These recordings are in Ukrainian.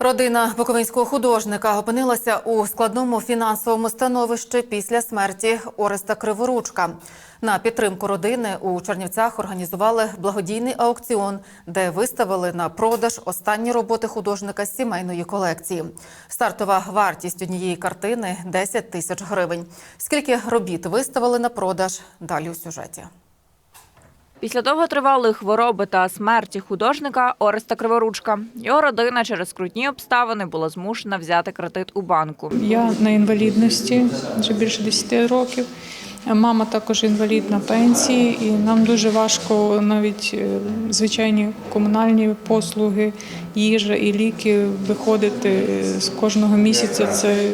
Родина буковинського художника опинилася у складному фінансовому становищі після смерті Ореста Криворучка. На підтримку родини у Чернівцях організували благодійний аукціон, де виставили на продаж останні роботи художника з сімейної колекції. Стартова вартість однієї картини 10 тисяч гривень. Скільки робіт виставили на продаж? Далі у сюжеті. Після довготривалої хвороби та смерті художника Ореста Криворучка його родина через скрутні обставини була змушена взяти кредит у банку. Я на інвалідності вже більше 10 років. Мама також інвалід на пенсії, і нам дуже важко навіть е, звичайні комунальні послуги, їжа і ліки виходити е, з кожного місяця. Це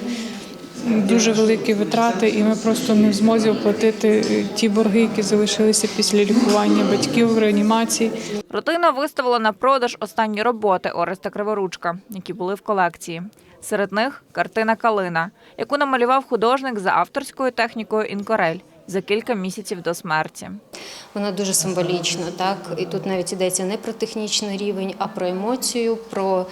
дуже великі витрати, і ми просто не в змозі оплатити е, ті борги, які залишилися після лікування батьків в реанімації. Родина виставила на продаж останні роботи Ореста Криворучка, які були в колекції. Серед них картина Калина, яку намалював художник за авторською технікою інкорель за кілька місяців до смерті. Вона дуже символічна, так і тут навіть йдеться не про технічний рівень, а про емоцію, про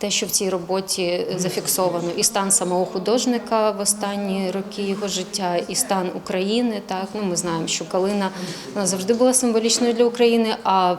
те, що в цій роботі зафіксовано, і стан самого художника в останні роки його життя, і стан України. Так ну ми знаємо, що Калина вона завжди була символічною для України. А в-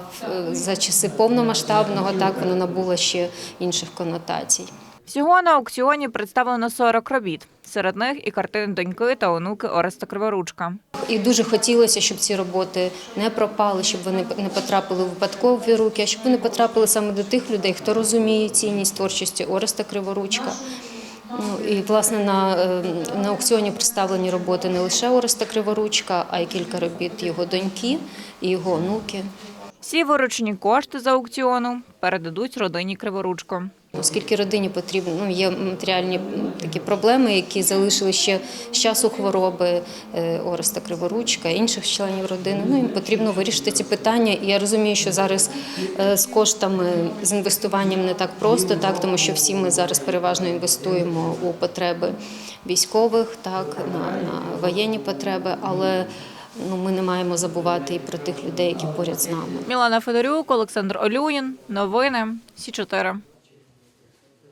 за часи повномасштабного так вона набула ще інших конотацій. Всього на аукціоні представлено 40 робіт. Серед них і картини доньки та онуки Ореста Криворучка. І дуже хотілося, щоб ці роботи не пропали, щоб вони не потрапили в випадкові руки, а щоб вони потрапили саме до тих людей, хто розуміє цінність творчості Ореста Криворучка. Ну, і, власне, на, е, на аукціоні представлені роботи не лише Ореста Криворучка, а й кілька робіт його доньки і його онуки. Всі виручені кошти з аукціону передадуть родині Криворучко. Оскільки родині потрібно, ну є матеріальні такі проблеми, які залишили ще з часу хвороби е, Ореста Криворучка, інших членів родини. Ну їм потрібно вирішити ці питання. І я розумію, що зараз е, з коштами з інвестуванням не так просто, так тому що всі ми зараз переважно інвестуємо у потреби військових, так на, на воєнні потреби, але ну ми не маємо забувати і про тих людей, які поряд з нами. Мілана Федорюк, Олександр Олюїн. Новини Сі 4